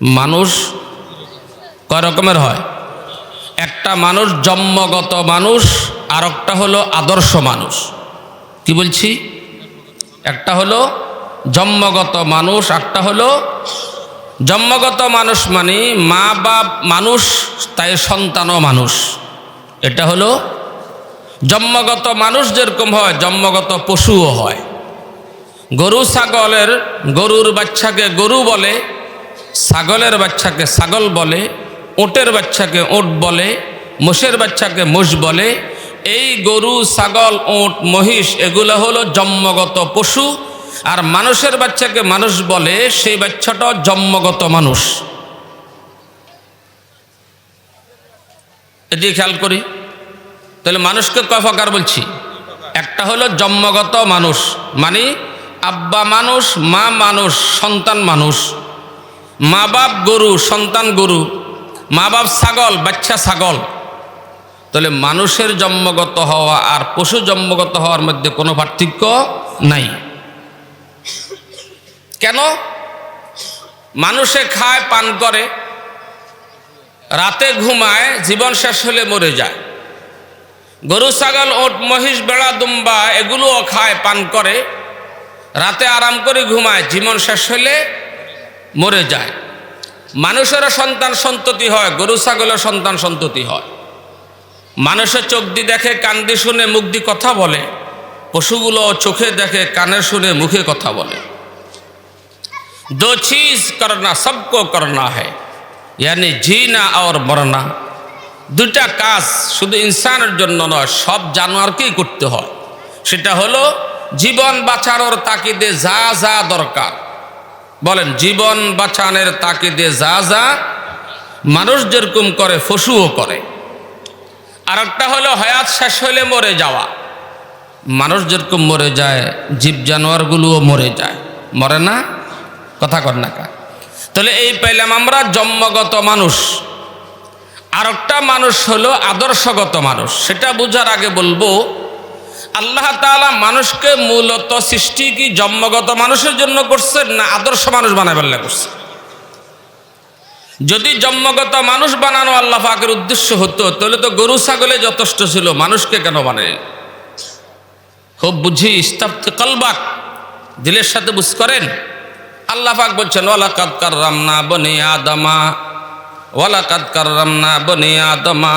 মানুষ কয় রকমের হয়? একটা মানুষ জন্মগত মানুষ আর একটা হলো আদর্শ মানুষ। কি বলছি? একটা হলো জন্মগত মানুষ একটা হলো জন্মগত মানুষ মানে মা বাপ মানুষ, তাই সন্তানও মানুষ। এটা হলো জন্মগত মানুষ যেরকম হয়, জন্মগত পশুও হয়। গরু, ছাগলের গরুর বাচ্চাকে গরু বলে ছাগলের বাচ্চাকে ছাগল বলে, ওটের বাচ্চাকে ওট বলে, মোষের বাচ্চাকে মোষ বলে, এই গরু, ছাগল, ওট, মহিষ এগুলো হলো জন্মগত পশু, আর মানুষের বাচ্চাকে মানুষ বলে সেই বাচ্চাটা জন্মগত মানুষ। এটি খেয়াল করি। তাহলে মানুষকে কয় প্রকার বলছি? একটা হলো জন্মগত মানুষ মানে আব্বা মানুষ, মা মানুষ, সন্তান মানুষ। মা বাপ গরু, সন্তান গরু মা বাপ ছাগল, বাচ্চা ছাগল। তাহলে মানুষের জন্মগত হওয়া আর পশু জন্মগত হওয়ার মধ্যে কোনো পার্থক্য নাই। কেন? মানুষে খায়, পান করে, রাতে ঘুমায়, জীবন শেষ হলে মরে যায়। গরু, ছাগল, ওট, মহিষ, বেড়া, দুম্বা, এগুলোও খায়, পান করে, রাতে আরাম করে ঘুমায়, জীবন শেষ হলে মরে যায়। মানুষেরও সন্তান সন্ততি হয়, গরু ছাগলের সন্তান সন্ততি হয়। মানুষের চোখ দিয়ে দেখে, কান দিয়ে শুনে, মুখ দিয়ে কথা বলে। পশুগুলো চোখে দেখে, কানে শুনে, মুখে কথা বলে। দো চিজ করনা, সবকো করনা হ্যাঁ ইয়ানি জিনা আর মরনা। দুটা কাজ শুধু ইনসানের জন্য নয়, সব জানোয়ারকেই করতে হয়। সেটা হলো জীবন বাঁচানোর তাকিদে যা যা দরকার। বলেন, জীবন বাঁচানোর তাকিদে যা যা মানুষ যেরকম করে, পশুও করে। আর একটা হলো, হয়াত শেষ হলে মরে যাওয়া। মানুষ যেরকম মরে যায় জীব জানোয়ারগুলোও মরে যায়। মরে না? কথা কর না কা তাহলে এই পাইলাম আমরা জন্মগত মানুষ। আর একটা মানুষ হলো আদর্শগত মানুষ। সেটা বোঝার আগে বলব আল্লাহ তাআলা মানুষকে মূলত সৃষ্টি কি জন্মগত মানুষের জন্য করছেন না আদর্শ মানুষ বানায় পারলে করছে? যদি জন্মগত মানুষ বানানো আল্লাহ পাকের উদ্দেশ্য হতো, তাহলে তো গরু, ছাগলে যথেষ্ট ছিল, মানুষকে কেন বানাই খুব বুঝি ইস্তাফতে কলবাক, দিলের সাথে বুঝ করেন? আল্লাহ পাক বলছেন, ওয়ালাকাদ কাররামনা বনি আদমা, ওয়ালাকাদ কাররামনা বনি আদমা।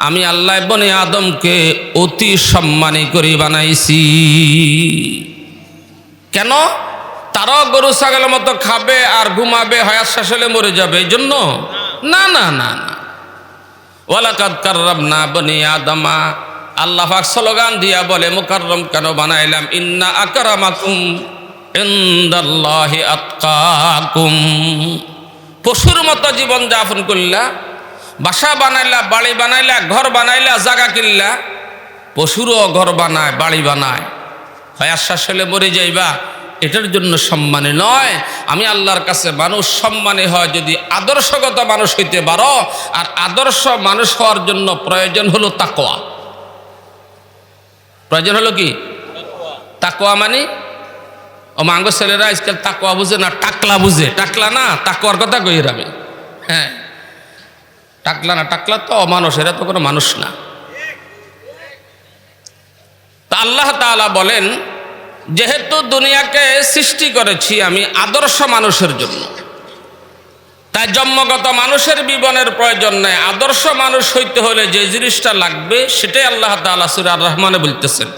আমি আল্লাহ বনে আদমকে অতি সম্মানী করে বানাইছি। কেন? তারাও গরু, ছাগলের মতো খাবে আর ঘুমাবে, হয়াত শাসলে মরে যাবে, এই জন্য? না না না না। বনি আদমা। দিয়া বলে কেন বানাইলাম? পশুর মতো জীবন যাপন করলা বাসা বানাইলা, বাড়ি বানাইলা, ঘর বানাইলা, জাগা কিনলা, পশুরও ঘর বানায়, বাড়ি বানায়। হয় আশ্বাস হলে মরে যাইবা। এটার জন্য সম্মানী নয়। আমি আল্লাহর কাছে মানুষ সম্মানে হয় যদি আদর্শগত মানুষ হইতে পারো। আর আদর্শ মানুষ হওয়ার জন্য প্রয়োজন হলো তাকোয়া প্রয়োজন হলো কি? তাকোয়া মানে? ও মাঙ্গ ছেলেরা আজকাল তাকোয়া বুঝে না, টাকলা বুঝে। টাকলা না তাকোয়ার কথা কই আমি। হ্যাঁ। টাকলা না, টাকলা তো অমানুষ, এরা তো কোনো মানুষ না। তা আল্লাহ তাআলা বলেন, যেহেতু দুনিয়াকে সৃষ্টি করেছি আমি আদর্শ মানুষের জন্য, তাই জন্মগত মানুষের জীবনের প্রয়োজন নেই। আদর্শ মানুষ হইতে হলে যে জিনিসটা লাগবে, সেটাই আল্লাহ তাআলা সুর আর রহমানে বলতেছেন।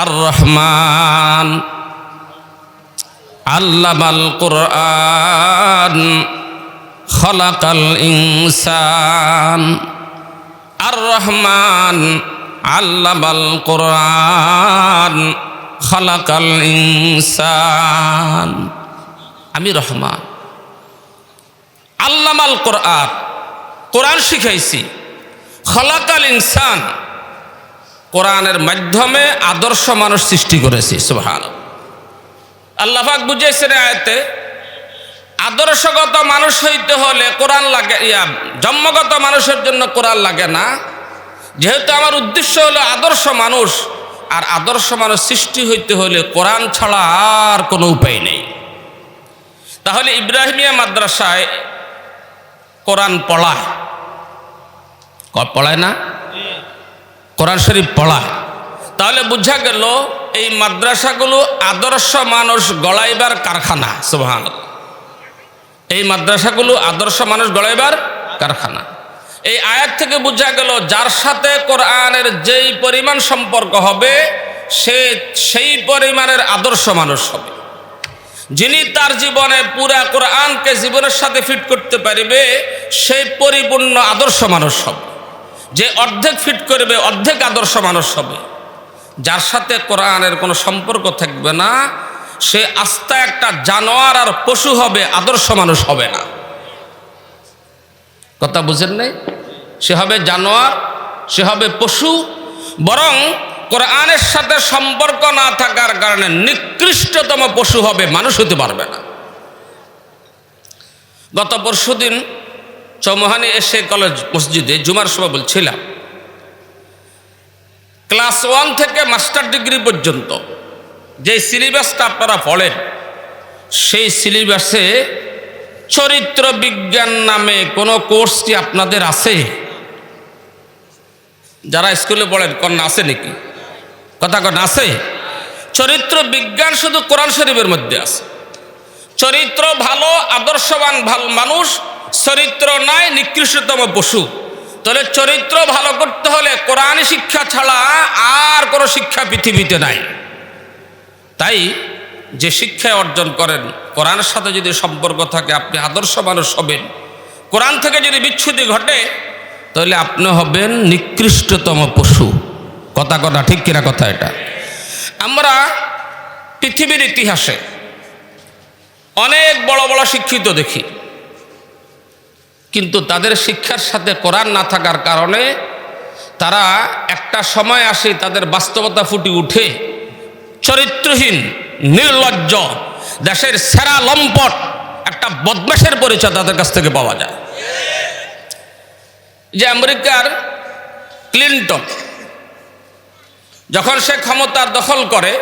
আর রহমান আল্লামাল কোরআন খলাকাল ইনসান। আর রহমান আল্লামাল কোরআন। খলাকাল ইনসান। আমি রহমান। আল্লামাল কোরআন। কোরআন শিখাইছি। খলাকাল ইনসান। কোরআনের মাধ্যমে আদর্শ মানুষ সৃষ্টি করেছি সুবহান আল্লাহাক বুঝেছেন আয়তে আদর্শগত মানুষ হইতে হলে কোরআন লাগে, ইয়া, জন্মগত মানুষের জন্য কোরআন লাগে না। যেহেতু আমার উদ্দেশ্য হলো আদর্শ মানুষ, আর আদর্শ মানুষ সৃষ্টি হইতে হলে কোরআন ছাড়া আর কোনো উপায় নেই। তাহলে ইব্রাহিমিয়া মাদ্রাসায় কোরআন পড়ায়। পড়ায় না? কোরআন শরীফ পড়ায়। তাহলে বুঝা গেল, এই মাদ্রাসাগুলো আদর্শ মানুষ গড়াইবার কারখানা সুবহান এই মাদ্রাসাগুলো আদর্শ মানুষ গড়াইবার কারখানা। এই আয়াত থেকে বোঝা গেল, যার সাথে কোরআনের যেই পরিমাণ সম্পর্ক হবে, সে সেই পরিমাণের আদর্শ মানুষ হবে। যিনি তার জীবনে পুরা কোরআনকে জীবনের সাথে ফিট করতে পারবে সেই পরিপূর্ণ আদর্শ মানুষ হবে। যে অর্ধেক ফিট করবে, অর্ধেক আদর্শ মানুষ হবে। যার সাথে কোরআনের কোনো সম্পর্ক থাকবে না সে আস্থা একটা জানোয়ার আর পশু হবে, আদর্শ মানুষ হবে না। কথা বুঝেন নাই? সে হবে জানোয়ার, সে হবে পশু, বরং কোরআনের সাথে সম্পর্ক না থাকার কারণে নিকৃষ্টতম পশু হবে, মানুষ হতে পারবে না। গত পরশুদিন চৌমহানি এসে কলেজ মসজিদে জুমার সময় বলছিলাম, ক্লাস ওয়ান থেকে মাস্টার ডিগ্রি পর্যন্ত যে সিলেবাসটা আপনারা পড়েন, সেই সিলেবাসে চরিত্র বিজ্ঞান নামে কোনো কোর্স কি আপনাদের আছে? যারা স্কুলে পড়েন কন্যা আছে নাকি? কথা কন আছে? চরিত্র বিজ্ঞান শুধু কোরআন শরীফের মধ্যে আছে। চরিত্র ভালো, আদর্শবান, ভালো মানুষ, চরিত্র নাই, নিকৃষ্টতম পশু। তাহলে চরিত্র ভালো করতে হলে কোরআন শিক্ষা ছাড়া আর কোনো শিক্ষা পৃথিবীতে নাই। তাই যে শিক্ষা অর্জন করেন, কোরআনের সাথে যদি সম্পর্ক থাকে, আপনি আদর্শ মানুষ হবেন। কোরআন থেকে যদি বিচ্ছুতি ঘটে, তাহলে আপনি হবেন নিকৃষ্টতম পশু। কথা কথা, ঠিক কিনা কথা এটা? আমরা পৃথিবীর ইতিহাসে অনেক বড় বড় শিক্ষিত দেখি। কিন্তু তাদের শিক্ষার সাথে কোরআন না থাকার কারণে তারা একটা সময় আসে তাদের বাস্তবতা ফুটে উঠে চরিত্রহীন, নির্লজ্জ, দেশের সেরা লম্পট, একটা বদমাসের পরিচয় তাদের কাছ থেকে পাওয়া যায়। যে আমেরিকার ক্লিন্টন, যখন সে ক্ষমতা দখল করে,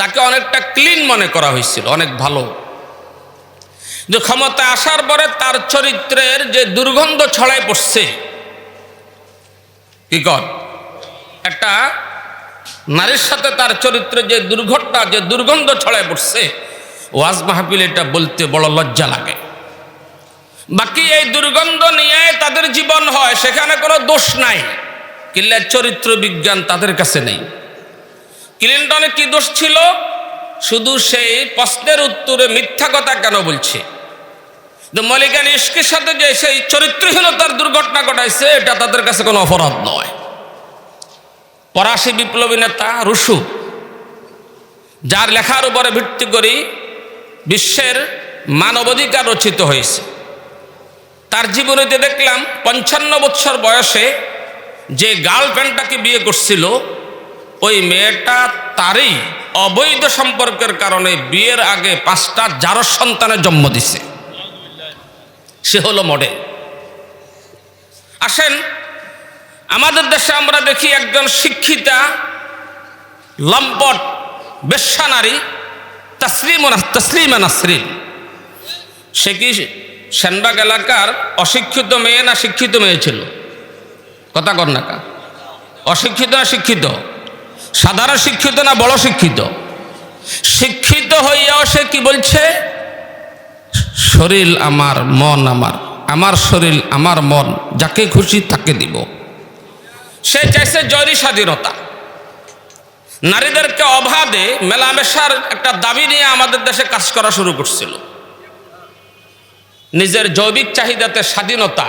তাকে অনেকটা ক্লিন মনে করা হয়েছিল, অনেক ভালো। যে ক্ষমতা আসার পরে তার চরিত্রের যে দুর্গন্ধ ছড়াই পড়ছে, কি কর? একটা নারীর সাথে তার চরিত্রে যে দুর্ঘটনা, যে দুর্গন্ধ ছড়ায় পড়ছে, ওয়াজ মাহফিল এটা বলতে বড় লজ্জা লাগে। বাকি এই দুর্গন্ধ নিয়ে তাদের জীবন হয়, সেখানে কোনো দোষ নাই। কিল্লা চরিত্র বিজ্ঞান তাদের কাছে নেই। ক্লিন্টনে কি দোষ ছিল? শুধু সেই প্রশ্নের উত্তরে মিথ্যা কথা কেন বলছে? মলিকান ইস্কের সাথে যে সেই চরিত্রহীনতার দুর্ঘটনা ঘটাইছে, এটা তাদের কাছে কোনো অপরাধ নয়। ফরাসি বিপ্লবী নেতা রুশু, যার লেখার উপরে ভিত্তি করি বিশ্বের মানবাধিকার রচিত হয়েছে। তার জীবনীতে দেখলাম পঞ্চান্ন বছর বয়সে যে গার্লফ্রেন্ডটাকে বিয়ে করছিল, ওই মেয়েটা তারই অবৈধ সম্পর্কের কারণে বিয়ের আগে পাঁচটা জারস সন্তানের জন্ম দিছে। সে হলো মডেল। আসেন আমাদের দেশে আমরা দেখি একজন শিক্ষিতা, লম্পট, বেশ্যা নারী তসলিম তসলিমা নাসরিন। সে কি সেনবাগ এলাকার অশিক্ষিত মেয়ে না শিক্ষিত মেয়ে ছিল? কথা কর না কা। অশিক্ষিত না শিক্ষিত? সাধারণ শিক্ষিত না বড় শিক্ষিত? শিক্ষিত হইয়াও সে কি বলছে? শরীর আমার, মন আমার। আমার শরীর, আমার মন, যাকে খুশি তাকে দিব। সে চাইছে জয়ী স্বাধীনতা। নারীদেরকে অবাধে মেলামেশার একটা দাবি নিয়ে আমাদের দেশে কাজ করা শুরু করছিল। নিজের জৈবিক চাহিদাতে স্বাধীনতা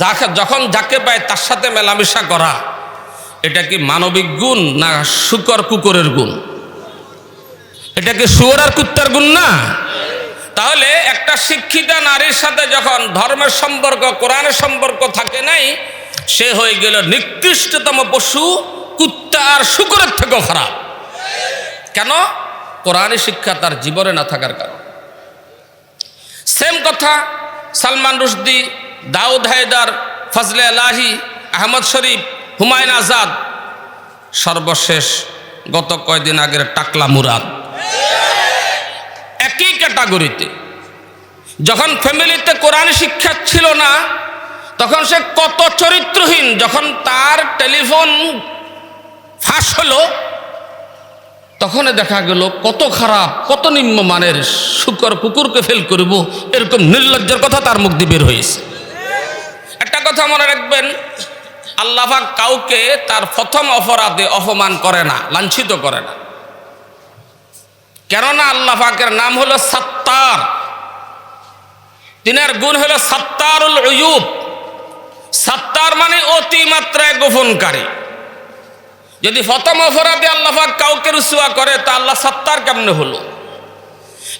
যাকে যখন যাকে পায় তার সাথে মেলামেশা করা, এটা কি মানবিক গুণ না শুকর কুকুরের গুণ? এটা কি শুয়োর আর কুত্তার গুণ না? তাহলে একটা শিক্ষিতা নারীর সাথে যখন ধর্মের সম্পর্ক, কোরআনের সম্পর্ক থাকে নাই সে হয়ে গেল নিকৃষ্টতম পশু, কুত্তা আর শুকুরের থেকেও খারাপ। কেন? কোরআনী শিক্ষা তার জীবনে না থাকার কারণ। সেম কথা সালমান রুশদি, দাউদ হায়দার, ফজলে আলাহি, আহমদ শরীফ, হুমায়ুন আজাদ, সর্বশেষ গত কয়দিন আগের টাকলা মুরাদ। একই ক্যাটাগরিতে। যখন ফ্যামিলিতে কোরআন শিক্ষা ছিল না তখন সে কত চরিত্রহীন, যখন তার টেলিফোন ফাঁস হলো, তখন দেখা গেল কত খারাপ, কত নিম্নমানের শুকর কুকুরকে ফেল করব, এরকম নির্লজ্জের কথা তার মুখ দিয়ে বের হয়েছে। একটা কথা মনে রাখবেন আল্লাহাক কাউকে তার প্রথম অপরাধে অপমান করে না, লাঞ্ছিত করে না। কেননা আল্লাহ পাকের নাম হলো সত্তার। তিনার গুণ হলো সত্তারুল অয়ুব সত্তার মানে অতিমাত্রায় গোপনকারী। যদি প্রথম অপরাধে আল্লাহাক কাউকে রুসুয়া করে, তা আল্লাহ সত্তার কেমনে হলো?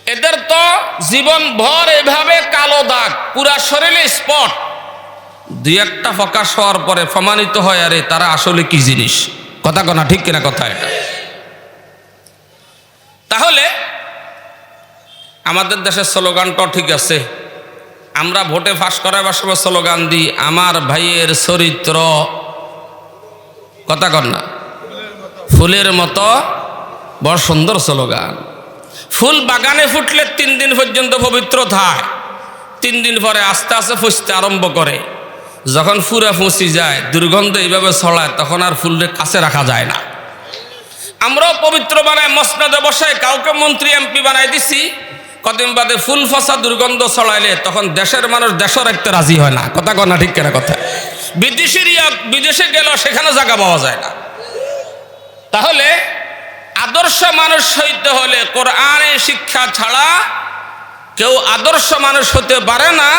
এদের তো জীবন ভর এভাবে কালো দাগ, পুরা শরীরে স্পট। দুই একটা প্রকাশ হওয়ার পরে প্রমাণিত হয়, আরে তারা আসলে কি জিনিস? কথা কনা, ঠিক কিনা কথা এটা? তাহলে আমাদের দেশের স্লোগানটাও ঠিক আছে আমরা ভোটে ফাঁস করাবার সময় স্লোগান দিই, আমার ভাইয়ের চরিত্র। কথা কর না। ফুলের মতো বড় সুন্দর স্লোগান। ফুল বাগানে ফুটলে তিন দিন পর্যন্ত পবিত্র থাকে তিন দিন পরে আস্তে আস্তে ফুসতে আরম্ভ করে। যখন ফুরা ফুঁসি যায়, দুর্গন্ধ এইভাবে ছড়ায়, তখন আর ফুলের কাছে রাখা যায় না। আমরাও পবিত্র বানায়, মসনাদে বসায়, কাউকে মন্ত্রী, এমপি বানাই দিছি। কদিন বাদে ফুল ফসা দুর্গন্ধ ছড়াইলে তখন দেশের মানুষ দেশও রাখতে রাজি হয় না। কথা কনা ঠিক কেনা কথা? বিদেশের বিদেশে গেল সেখানে জায়গা পাওয়া যায় না। তাহলে আদর্শ মানুষ হইতে হলে কোরআনে শিক্ষা ছাড়া কেউ আদর্শ মানুষ হতে পারে না,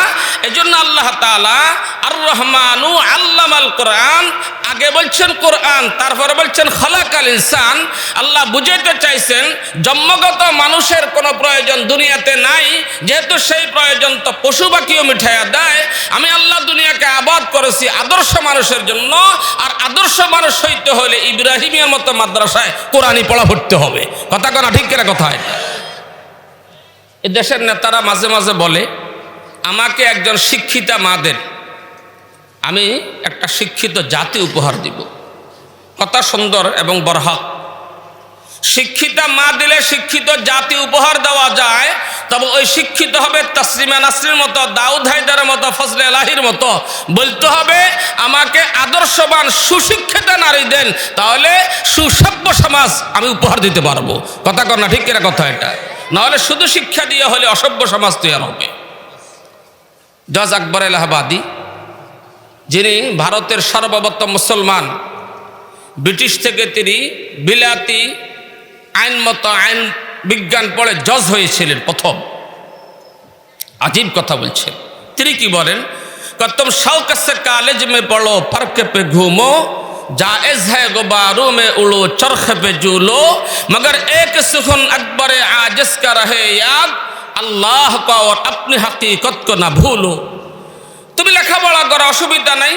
এজন্য আল্লাহ তালা আর রহমানু আল্লাম আল কোরআন, আগে বলছেন কোরআন, তারপরে বলছেন খলাক আল ইনসান। আল্লাহ বুঝাইতে চাইছেন, জন্মগত মানুষের কোনো প্রয়োজন দুনিয়াতে নাই, যেহেতু সেই প্রয়োজন তো পশু পাখিও মিঠাইয়া দেয়। আমি আল্লাহ দুনিয়াকে আবাদ করেছি আদর্শ মানুষের জন্য, আর আদর্শ মানুষ হইতে হলে ইব্রাহিমের মতো মাদ্রাসায় কোরআনই পড়া পড়তে হবে। কথা কনা ঠিক কিনা কথা এটা? এ দেশের নেতারা মাঝে মাঝে বলে, আমাকে একজন শিক্ষিতা মা দেন। আমি একটা শিক্ষিত জাতি উপহার দিব। কথা সুন্দর এবং বরহক শিক্ষিতা মা দিলে শিক্ষিত জাতি উপহার দেওয়া যায়, তবে ওই শিক্ষিত হবে তসলিমা নাসরির মতো, দাউদ হায়দারের মতো, ফজলে আলাহির মতো। বলতে হবে, আমাকে আদর্শবান, সুশিক্ষিত নারী দেন, তাহলে সুসভ্য সমাজ আমি উপহার দিতে পারব। কথা কর না, ঠিক কিনা কথা এটা? নাহলে শুধু শিক্ষা দিয়ে হলে অসভ্য সমাজ তৈরি হবে। জজ আকবর এলাহাবাদী যিনি ভারতের সর্বপ্রথম মুসলমান, ব্রিটিশ থেকে তিনি বিলাতি আইন মতো আইন বিজ্ঞান পড়ে জজ হয়েছিলেন প্রথম। আজীব কথা বলছেন। তিনি কি বলেন? কত সাউকাসে কালেজ মে পড়ো পার্কে পে ঘুমো जायज है गुबारों में उड़ो चरख पे झूलो मगर एक सुखन अकबर आजिज का रहे याद আল্লাহ को और अपनी हकीकत को ना भूलो তুমি লেখাপড়া করো অসুবিধা নাই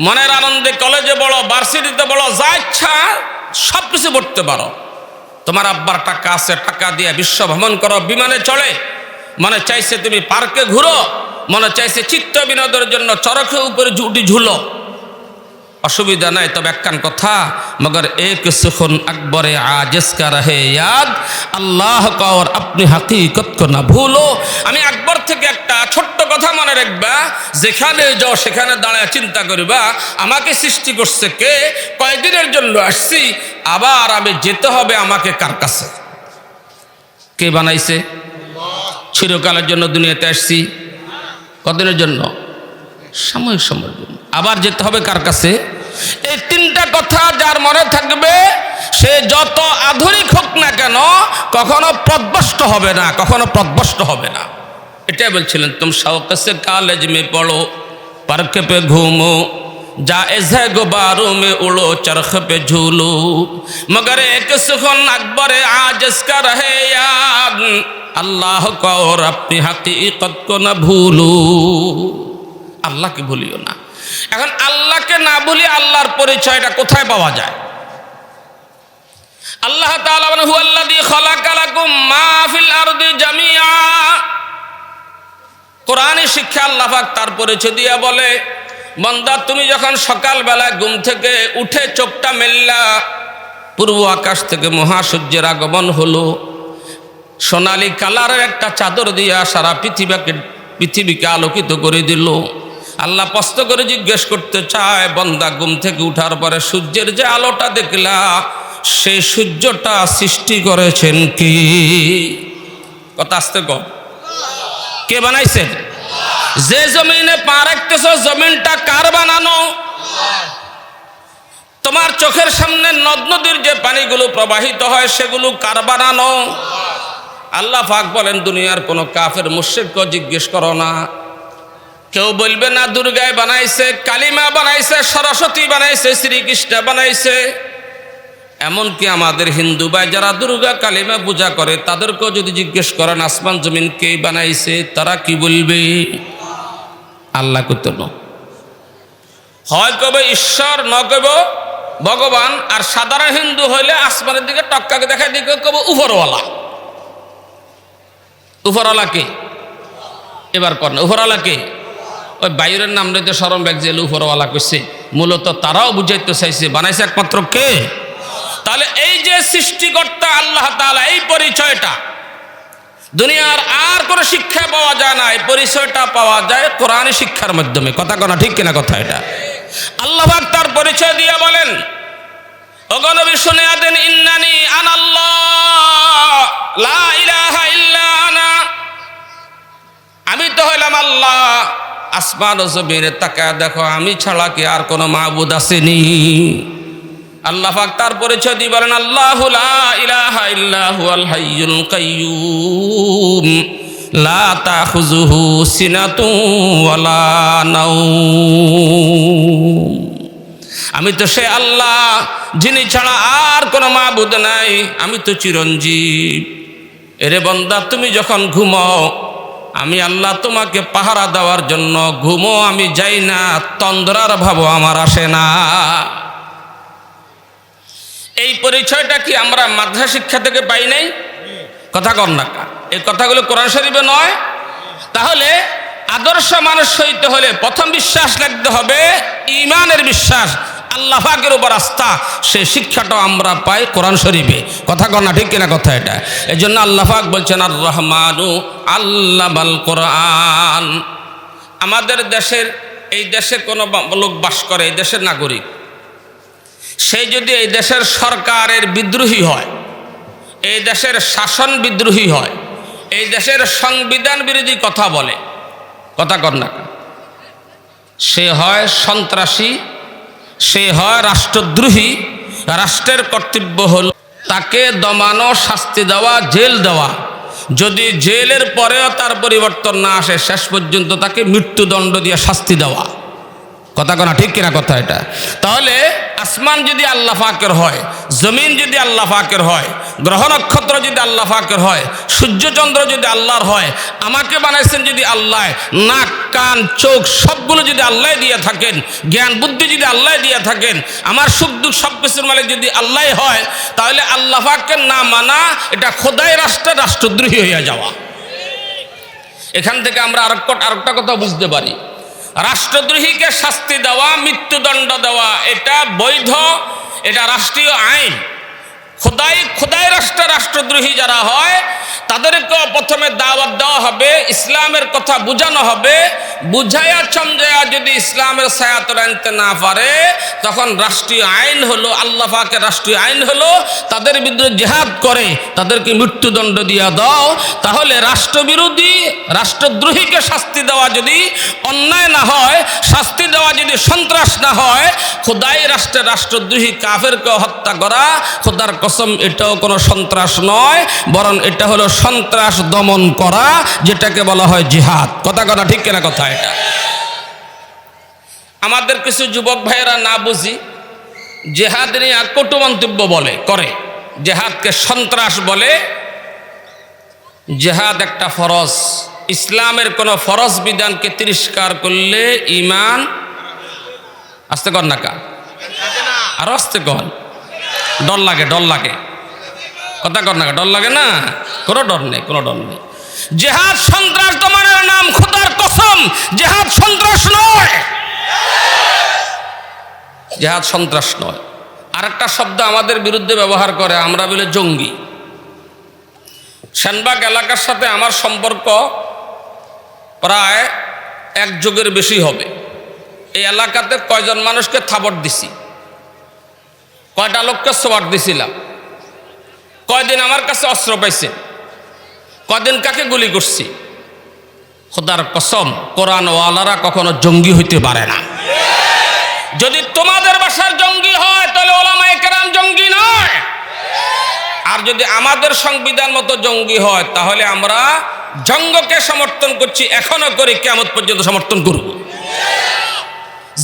মনের আনন্দে কলেজে বড় ভার্সিটিতে বড় যা ইচ্ছা সব কিছু পড়তে পারো তোমার আব্বার টাকা আছে টাকা দিয়ে বিশ্ব ভ্রমণ করো বিমানে চলে মনে চাইছে তুমি পার্কে ঘুরো মনে চাইছে চিত্ত বিনোদের জন্য চরখে উপরে উঠি ঝুলো অসুবিধা নাই তবে একখান কথা মগর এক সুখন আকবরে আজেস কা রহে ইয়াদ। আল্লাহ কর আপনি হাকিকত কো না ভুলো। আমি আকবর থেকে একটা ছোট্ট কথা মনে রাখবা যেখানে যাও সেখানে দাঁড়ায় চিন্তা করবা আমাকে সৃষ্টি করছে কে কয়দিনের জন্য আসছি আবার আমি যেতে হবে আমাকে কার কাছে? কে বানাইছে? চিরকালের জন্য দুনিয়াতে আসছি। কদিনের জন্য? সময় সময় আবার যেতে হবে কার কাছে? এই তিনটা কথা যার মনে থাকবে, সে যত আধুনিক হোক না কেন, কখনো প্রদ্বষ্ট হবে না, কখনো প্রদ্বষ্ট হবে না। এটাই বলছিলেন, তুম সে কালেজ মে পড়ো পার্কে পে ঘুমো যা है गुब्बारों মে উড়ো, চরখ পে ঝুলো। মগর এক সুখন अकबर আজ इसका रहे याद अल्लाह को और না ভুলু। আল্লাহকে ভুলিও না। এখন আল্লাহকে না ভুলি আল্লাহর পরিচয়টা কোথায় পাওয়া যায়? আল্লাহ তাআলা বলেন, হুয়াল্লাযী খালাকালাকুম মা ফিল আরদি জামিআ। কোরআনী শিক্ষা আল্লাহ তার পরিচয় দিয়া বলে, বন্দা, তুমি যখন সকালবেলা ঘুম থেকে উঠে চোখটা মেললা, পূর্ব আকাশ থেকে মহাসূর্যের আগমন হলো। সোনালি কালারের একটা চাদর দিয়া সারা পৃথিবীকে পৃথিবীকে আলোকিত করে দিল। আল্লাহ প্রশ্ন করে জিজ্ঞেস করতে চায়, বন্দা ঘুম থেকে উঠার পরে সূর্যের যে আলোটা দেখলা সেই সূর্যটা সৃষ্টি করেছেন কি? কথা আসতে কম কে বানাইছেন? যে জমিনে পা রাখতেছ, জমিনটা কার বানানো? তোমার চোখের সামনে নদ নদীর যে পানিগুলো প্রবাহিত হয়, সেগুলো কার বানানো? আল্লাহ পাক বলেন, দুনিয়ার কোনো কাফের মুর্শিদকে জিজ্ঞেস করো না। কেউ বলবে, না, দুর্গায় বানাইছে, কালিমা বানাইছে, সরস্বতী বানাইছে, শ্রীকৃষ্ণ বানাইছে। এমনকি আমাদের হিন্দু ভাই যারা দুর্গা কালিমা পূজা করে, তাদেরকেও যদি জিজ্ঞেস করেন, আসমান জমিন কে বানাইছে? তারা কি বলবে? আল্লাহ করতে হয় কবে ঈশ্বর, ন কব ভগবান, আর সাধারণ হিন্দু হইলে আসমানের দিকে টক্কাকে দেখা দিকে কব উপরওয়ালা। উপরওয়ালা কে? এবার কর উপরওয়ালা কে? ওই বাইরের নাম রইতে সরম ব্যাগ যে উপরওয়ালা করছে, মূলত তারাও বুঝাইতে চাইছে, বানাইছে একমাত্র কে? তাহলে এই যে সৃষ্টিকর্তা আল্লাহ তাআলা, এই পরিচয়টা, দুনিয়ার আর কোনো শিক্ষা পাওয়া যায় না, এই পরিচয়টা পাওয়া যায় কোরআন শিক্ষার মাধ্যমে। কথা কনা ঠিক কিনা কথা এটা? আল্লাহ তার পরিচয় দিয়ে বলেন অগনবী শুনে আদেন, ইন্নানি আনাল্লাহ লা ইলাহা ইল্লা আনা। আমি তো হইলাম আল্লাহ আসমান জমিনে তাকায় দেখো, আমি ছাড়া কি আর কোনো মাহবুদ আসেনি। আল্লাহ পাক তার পরিচয় দিয়ে বলেন, আল্লাহ ইলাহা ইল্লাহু আল হাইয়ুল কাইয়ুম। লা তাখুযুহু সিনাতু ওয়ালা নাওম। আমি তো সে আল্লাহ, যিনি ছাড়া আর কোনো মাহবুদ নাই, আমি তো চিরঞ্জীব। এরে বন্দা, তুমি যখন ঘুমাও আমি আল্লাহ তোমাকে পাহারা দেওয়ার জন্য ঘুমো, আমি যাই না, তন্দ্রার ভাবও আমার আসে না। এই পরিচয়টা কি আমরা মাদ্রাসা শিক্ষা থেকে পাই নাই? কথা কর না। এই কথাগুলো কোরআন শরীফে নয়। তাহলে আদর্শ মানুষ হইতে হলে প্রথম বিশ্বাস লাগতে হবে ইমানের বিশ্বাস। আল্লাহ পাকের উপর আস্থা, সে শিক্ষাটাও আমরা পাই কোরআন শরীফে। কথা কনা ঠিক কিনা কথা এটা? এই জন্য আল্লাহ পাক বলছেন আর রহমানু আল্লাহ বাল কোরআন। আমাদের দেশের, এই দেশে কোনো লোক বাস করে, এই দেশের নাগরিক। সেই যদি এই দেশের সরকারের বিদ্রোহী হয়, এই দেশের শাসন বিদ্রোহী হয়, এই দেশের সংবিধান বিরোধী কথা বলে, কথা কর না সে হয় সন্ত্রাসী সে হয় রাষ্ট্রদ্রোহী। রাষ্ট্রের কর্তব্য হল তাকে দমানো, শাস্তি দেওয়া, জেল দেওয়া। যদি জেলের পরেও তার পরিবর্তন না আসে, শেষ পর্যন্ত তাকে মৃত্যুদণ্ড দিয়ে শাস্তি দেওয়া। কথা কনা, ঠিক কিনা কথা এটা? তাহলে আসমান যদি আল্লাহ ফাকের হয়, জমিন যদি আল্লাহ ফাকের হয় গ্রহ নক্ষত্র যদি আল্লাহ ফাকের হয়, সূর্যচন্দ্র যদি আল্লাহর হয়, আমাকে বানাইছেন যদি আল্লাহ, নাক, কান, চোখ সবগুলো যদি আল্লাহ দিয়ে থাকেন, জ্ঞান, বুদ্ধি যদি আল্লাহ দিয়ে থাকেন, আমার সুখ, দুঃখ সব কিছুর মালিক যদি আল্লাহ হয়, তাহলে আল্লাহ ফাকের না মানা, এটা খোদাই রাষ্ট্রের রাষ্ট্রদ্রোহী হইয়া যাওয়া। এখান থেকে আমরা আরেকটা আরেকটা কথা বুঝতে পারি। রাষ্ট্রদ্রোহীকে শাস্তি দেওয়া মৃত্যুদণ্ড দেওয়া এটা বৈধ এটা রাষ্ট্রীয় আইন। খোদাই খোদাই রাষ্ট্র, রাষ্ট্রদ্রোহী যারা হয় তাদেরকে প্রথমে দাওয়াত দেওয়া হবে, ইসলামের কথা বোঝানো হবে। বুঝাইয়া চমজাইয়া যদি ইসলামের সায়াতর আনতে না পারে, তখন রাষ্ট্রীয় আইন হলো, আল্লাহ পাকের রাষ্ট্রীয় আইন হলো, তাদের বিরুদ্ধে জেহাদ করে, তাদেরকে মৃত্যুদণ্ড দিয়া দাও। তাহলে রাষ্ট্রবিরোধী, রাষ্ট্রদ্রোহীকে শাস্তি দেওয়া যদি অন্যায় না হয়, শাস্তি দেওয়া যদি সন্ত্রাস না হয়, খোদাই রাষ্ট্রের রাষ্ট্রদ্রোহী কাফেরকে হত্যা করা, খোদার কসম, এটাও কোনো সন্ত্রাস নয়, বরং এটা হলো সন্ত্রাস দমন করা, যেটাকে বলা হয় জিহাদ। কথা কথা ঠিক কেনা কথা এটা? আমাদের কিছু যুবক ভাইয়েরা না বুঝি জেহাদ নিয়ে কটু মন্তব্য বলে, করে। জেহাদকে সন্ত্রাস বলে। জেহাদ একটা ফরজ। ইসলামের কোনো ফরজ বিধানকে তিরস্কার করলে ইমান, আসতে কর না কা? আর আসতে কর। ডর লাগে ডর লাগে। কথা কর না ডর লাগে না? কোনো ডর নেই, কোনো ডর নেই। জেহাদ সন্ত্রাস দমনের নাম খোদার কসম, জেহাদ সন্ত্রাস নয়। জেহাদ সন্ত্রাস নয়। আরেকটা শব্দ আমাদের বিরুদ্ধে ব্যবহার করে, আমরা বলে জঙ্গি। সেনবাগ এলাকার সাথে আমার সম্পর্ক প্রায় এক যুগের বেশি হবে। এই এলাকাতে কয়জন মানুষকে থাবট দিছি? কয়টা লোককে সোয়াট দিছিলাম? কয়দিন আমার কাছে অস্ত্র পাইছে? কদিন কাকে গুলি করছি? খোদার কসম কোরআন ওয়ালারা কখনো জঙ্গি হইতে পারে না। যদি তোমাদের বাসার জঙ্গি হয়, তাহলে ওলামায়ে কেরাম জঙ্গি নয়। আর যদি আমাদের সংবিধান মতো জঙ্গি হয়, তাহলে আমরা জঙ্গকে সমর্থন করছি, এখনও করি কেমন পর্যন্ত সমর্থন করব।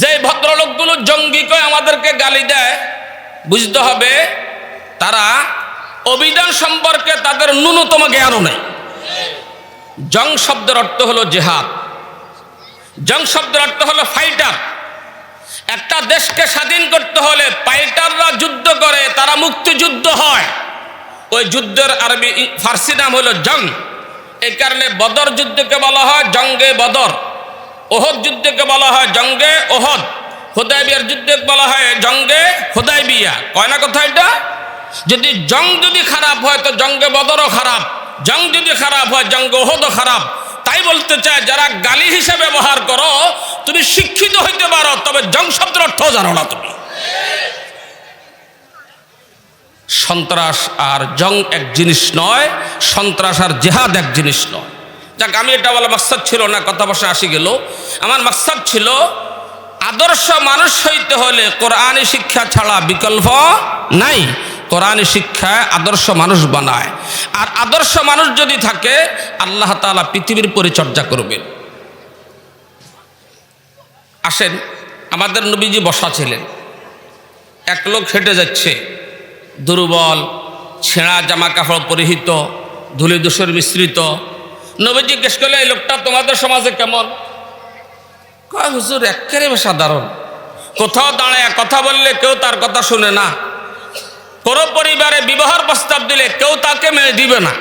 যে ভদ্রলোকগুলো জঙ্গিকে আমাদেরকে গালি দেয় বুঝতে হবে, তারা অভিযান সম্পর্কে তাদের ন্যূনতম জ্ঞানও নেই। জং শব্দের অর্থ হলো জেহাদ। জং শব্দের অর্থ হলো ফাইটার। একটা দেশকে স্বাধীন করতে হলে ফাইটাররা যুদ্ধ করে, তারা মুক্তিযুদ্ধ হয়। ওই যুদ্ধের আরবি ফার্সি নাম হলো জং। এই কারণে বদর যুদ্ধকে বলা হয় জঙ্গে বদর। ওহদ যুদ্ধকে বলা হয় জঙ্গে ওহদ। হুদাইবিয়ার যুদ্ধে বলা হয় জঙ্গে হুদাইবিয়া। কয় না কথা এটা? যদি জং যদি খারাপ হয়, তো জঙ্গে বদরও খারাপ। জং যদি খারাপ হয়, জঙ্গে ওহদও খারাপ। তাই বলতে চায়, যারা গালি হিসেবে ব্যবহার করো, তুমি শিক্ষিত হইতে পারো, তবে জং শব্দের অর্থ জানো না তুমি। সন্ত্রাস আর জং এক জিনিস নয়, সন্ত্রাস আর জেহাদ এক জিনিস নয়। যাক, আমি এটা বলা মাকসাদ ছিল না, কথা বসে আসি গেল। আমার মাকসাদ ছিল আদর্শ মানুষ হইতে হলে কোরআনী শিক্ষা ছাড়া বিকল্প নাই। কোরআনী শিক্ষায় আদর্শ মানুষ বানায়। আর আদর্শ মানুষ যদি থাকে, আল্লাহ তালা পৃথিবীর পরিচর্যা করবেন। আসেন, আমাদের নবীজি বসা ছিলেন। এক লোক হেঁটে যাচ্ছে। দুর্বল, ছেঁড়া জামা কাপড় পরিহিত ধুলি দূষণ মিশ্রিত। নবী জিজ্ঞেস করলে এই লোকটা তোমাদের সমাজে কেমন? কয়, হুজুর একেবারে সাধারণ কোথাও দাঁড়ায় কথা বললে কেউ তার কথা শুনে না। কোনো পরিবারে বিবাহর প্রস্তাব দিলে কেউ তাকে মেনে দিবে না।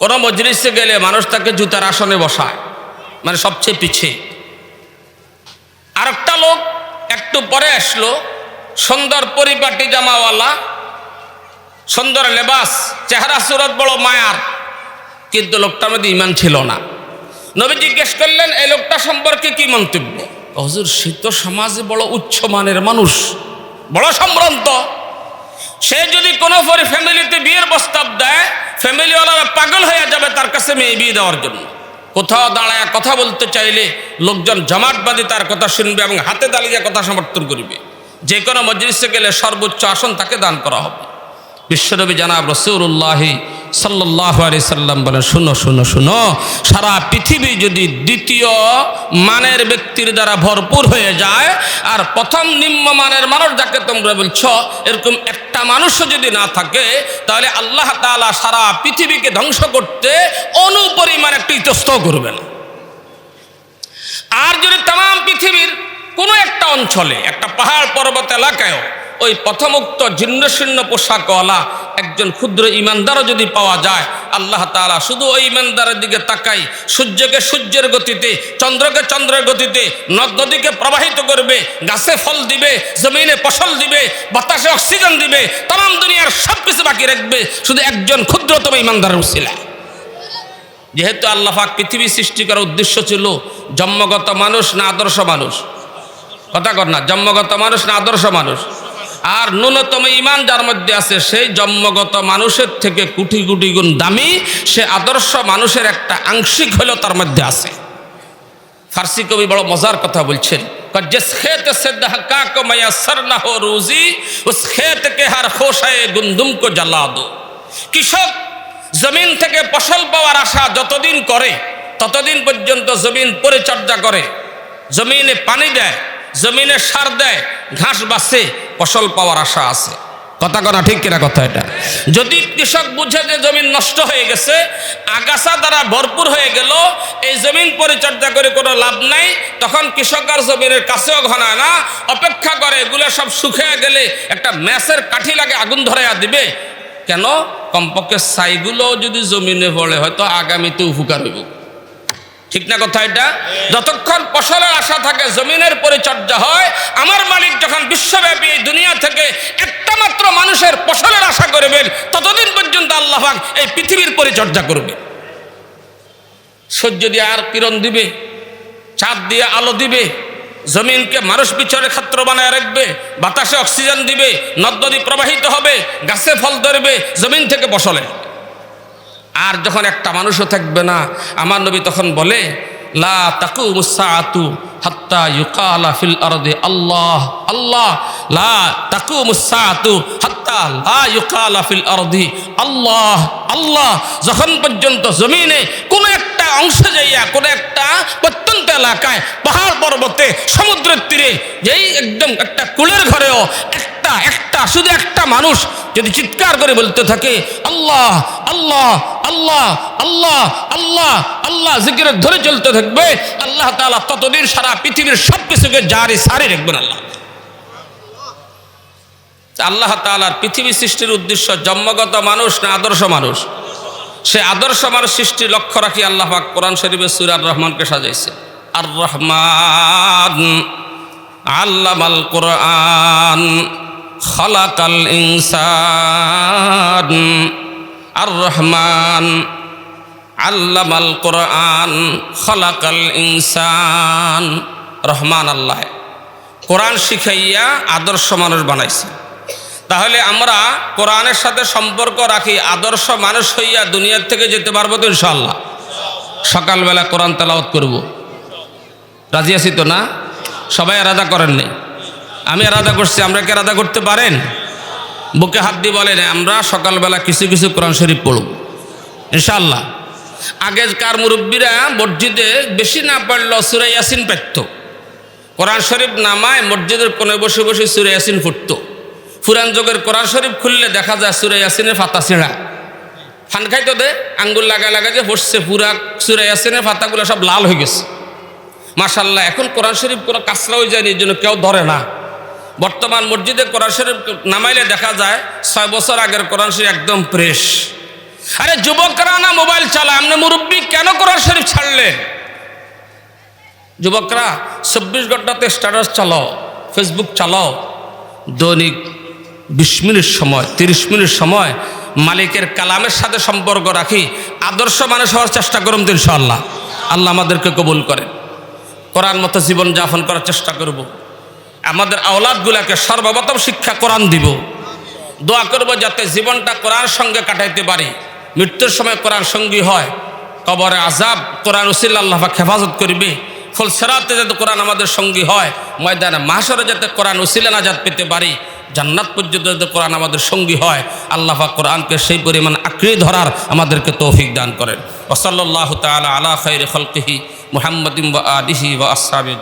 কোনো মজলিসে গেলে মানুষ তাকে জুতার আসনে বসায় মানে সবচেয়ে পিছিয়ে আরেকটা লোক একটু পরে আসলো, সুন্দর পরিপাটি জামাওয়ালা, সুন্দর লেবাস, চেহারা সুরত বড় মায়ার, কিন্তু লোকটার মধ্যে ইমান ছিল না। নবী জিজ্ঞেস করলেন, এই লোকটা সম্পর্কে কি মন্তব্য? হজুর, সে তো সমাজে বড় উচ্চ মানের মানুষ, বড় সম্ভ্রান্ত। সে যদি কোনো পরি ফ্যামিলিতে বিয়ের প্রস্তাব দেয়, ফ্যামিলিওয়ালারা পাগল হয়ে যাবে তার কাছে মেয়ে বিয়ে দেওয়ার জন্য। কোথাও দাঁড়ায় কথা বলতে চাইলে লোকজন জমাটবাদী তার কথা শুনবে এবং হাতে দাঁড়িয়ে কথা সমর্থন করবে। যে কোনো মজলিসে গেলে সর্বোচ্চ আসন তাকে দান করা হবে। বিশ্বনবী জানাব রসুল্লাহি সাল্লাহ সাল্লাম বলে, শুনো শুনো শুনো, সারা পৃথিবী যদি দ্বিতীয় মানের ব্যক্তির দ্বারা ভরপুর হয়ে যায়, আর প্রথম নিম্ন মানের মানুষ যাকে তোমরা বলছ, এরকম একটা মানুষও যদি না থাকে, তাহলে আল্লাহ তালা সারা পৃথিবীকে ধ্বংস করতে অনুপরিমাণ একটু ইতস্ত করবেন। আর যদি তাম পৃথিবীর কোনো একটা অঞ্চলে, একটা পাহাড় পর্বত এলাকায়ও ওই প্রথমোক্ত জীর্ণশীর্ণ পোশাকওয়ালা একজন ক্ষুদ্র ইমানদারও যদি পাওয়া যায়, আল্লাহ তালা শুধু ওই ইমানদারের দিকে তাকাই, সূর্যকে সূর্যের গতিতে, চন্দ্রকে চন্দ্রের গতিতে নদ নদীকে প্রবাহিত করবে, গাছে ফল দিবে, জমিনে ফসল দিবে, বাতাসে অক্সিজেন দিবে, তাম দুনিয়ার সব কিছু বাকি রাখবে, শুধু একজন ক্ষুদ্রতম ইমানদারের উশিলায় যেহেতু আল্লাহাক পৃথিবী সৃষ্টি করার উদ্দেশ্য ছিল জন্মগত মানুষ না আদর্শ মানুষ? কথা কর না, জন্মগত মানুষ না আদর্শ মানুষ? আর ন্যূনতম ইমান যার মধ্যে আছে সেই জন্মগত মানুষের থেকে কোটি কোটি গুণ দামি সে আদর্শ মানুষের একটা আংশিক হলেও তার মধ্যে আছে ফার্সি কবি বড় মজার কথা বলছেন जिस खेत से दहका को मैसर न हो रोजी उस खेत के हर खोशाए गुंदुम को জ্বালা দো কৃষক জমিন থেকে ফসল পাওয়ার আশা যতদিন করে ততদিন পর্যন্ত জমিন পরিচর্যা করে জমিনে পানি দেয় জমিনে সার দেয়, ঘাস বাসে, ফসল পাওয়ার আশা আছে। কথা কথা ঠিক কিনা কথা এটা? যদি কৃষক বুঝে যে জমিন নষ্ট হয়ে গেছে, আগাছা দ্বারা ভরপুর হয়ে গেল, এই জমিন পরিচর্যা করে কোনো লাভ নাই, তখন কৃষক আর জমিনের কাছেও ঘনায় না, অপেক্ষা করে এগুলো সব শুকিয়ে গেলে একটা ম্যাসের কাঠি লাগে আগুন ধরে দিবে। কেন? কমপক্ষে সাইগুলো যদি জমিনে পড়ে, হয়তো আগামীতে উপকার হইব। ঠিক না কথা এটা? যতক্ষণ ফসলের আশা থাকে, জমিনের পরিচর্যা হয়, আমার মালিক যখন বিশ্বব্যাপী এই দুনিয়া থেকে একটা মাত্র মানুষের ফসলের আশা করবেন ততদিন পর্যন্ত আল্লাহ এই পৃথিবীর পরিচর্যা করবে। সূর্য দিয়ে আর কিরণ দিবে, চাঁদ দিয়ে আলো দিবে, জমিনকে মানুষ পিছনে ক্ষেত্র বানায় রাখবে, বাতাসে অক্সিজেন দিবে, নদ নদী প্রবাহিত হবে, গাছে ফল ধরবে, জমিন থেকে ফসলে। আর যখন একটা মানুষও থাকবে না, আমার নবী তখন বলে, লা তাকু মুসাআতু হাত্তা ইউকালা ফিল আরদি আল্লাহ আল্লাহ, লা তাকু মুসাআতু হাত্তা লা ইউকালা ফিল আরদি আল্লাহ আল্লাহ, যখন পর্যন্ত জমিনে কোনো একটা অংশে যাইয়া, কোনো একটা প্রত্যন্ত এলাকায় পাহাড় পর্বতে সমুদ্রের তীরে, যেই একদম একটা কুলের ঘরেও একটা একটা, শুধু একটা মানুষ যদি চিৎকার করে বলতে থাকে, আল্লাহ আল্লাহ আল্লাহ আল্লাহ আল্লাহ আল্লাহ জিকিরে ধরে চলতে থাকবে, আল্লাহ তাআলা ততদিন সারা পৃথিবীর সব কিছুকে জারি সারি রাখবেন আল্লাহ। আল্লাহ তাআলার পৃথিবী সৃষ্টির উদ্দেশ্য জন্মগত মানুষ না আদর্শ মানুষ? সে আদর্শ মানুষ সৃষ্টি লক্ষ্য রাখি আল্লাহ পাক কোরআন শরীফের সুরার রহমানকে সাজাইছে। আর রহমান আল্লামাল কোরআন। খলাকাল ইনসান আর রহমান আল্লামাল কোরআন, খলাকাল ইনসান। রহমান আল্লাহ। কোরআন শিখাইয়া আদর্শ মানুষ বানাইছে। তাহলে আমরা কোরআনের সাথে সম্পর্ক রাখি, আদর্শ মানুষ হইয়া দুনিয়ার থেকে যেতে পারব তো ইনশাল্লাহ সকালবেলা কোরআন তেলাওয়াত করব। রাজি আছি তো না? সবাই রাজা করেন নেই আমি আলাদা করছি, আমরা কি আলাদা করতে পারেন? বুকে হাত দিয়ে বলেন, আমরা সকালবেলা কিছু কিছু কোরআন শরীফ পড়ব। ইনশাল্লাহ আগেকার মুরব্বীরা মসজিদে বেশি না পড়লেও সুরে ইয়াসিন পেত কোরআন শরীফ নামায় মসজিদের কোণে বসে বসে সুরে ইয়াসিন ফুটতো ফুরান যোগের কোরআন শরীফ খুললে দেখা যায় সুরে ইয়াসিনের ফাতা ছিঁড়া। ফান খাইতো দে, আঙ্গুল লাগা লাগা যে বসছে পুরা সুরে ইয়াসিনের ফাতাগুলো সব লাল হয়ে গেছে। মাশাল্লাহ এখন কোরআন শরীফ কোনো কাঁচরা হয়ে যায়নি, এই জন্য কেউ ধরে না। বর্তমান মসজিদে কোরআন শরীফ নামাইলে দেখা যায় ছয় বছর আগের কোরআন শরীফ একদম ফ্রেশ। আরে যুবকরা না মোবাইল চালায়? আপনি মুরব্বী, কেন কোরআন শরীফ ছাড়লে? যুবকরা, চব্বিশ ঘন্টাতে স্ট্যাটাস চালাও ফেসবুক চালাও। দৈনিক বিশ মিনিট সময়, তিরিশ মিনিট সময় মালিকের কালামের সাথে সম্পর্ক রাখি। আদর্শ মানুষ হওয়ার চেষ্টা করুন ইনশাআল্লাহ। আল্লাহ আমাদেরকে কবুল করেন। কোরআন মতো জীবন যাপন করার চেষ্টা করব। আমাদের আওলাদগুলাকে সর্বপ্রথম শিক্ষা কোরআন দিব। দোয়া করব যাতে জীবনটা কোরআন সঙ্গে কাটাইতে পারি। মৃত্যুর সময় কোরআন সঙ্গী হয়। কবরে আজাব কোরআন উসিল্লা আল্লাহ হেফাজত করবে। ফল সেরাতে যাতে কোরআন আমাদের সঙ্গী হয়, ময়দানে মাসরে যাতে কোরআন উসিলা নাজাদ পেতে পারি। জান্নাত পর্যন্ত যাতে কোরআন আমাদের সঙ্গী হয়, আল্লাহ কোরআনকে সেই পরিমাণ আঁকড়ে ধরার আমাদেরকে তৌফিক দান করেন। ওসল্লাহ তালা আলা খৈর খলকিহি মুহাম্মদিম বা আদিহি বা আসাবিদ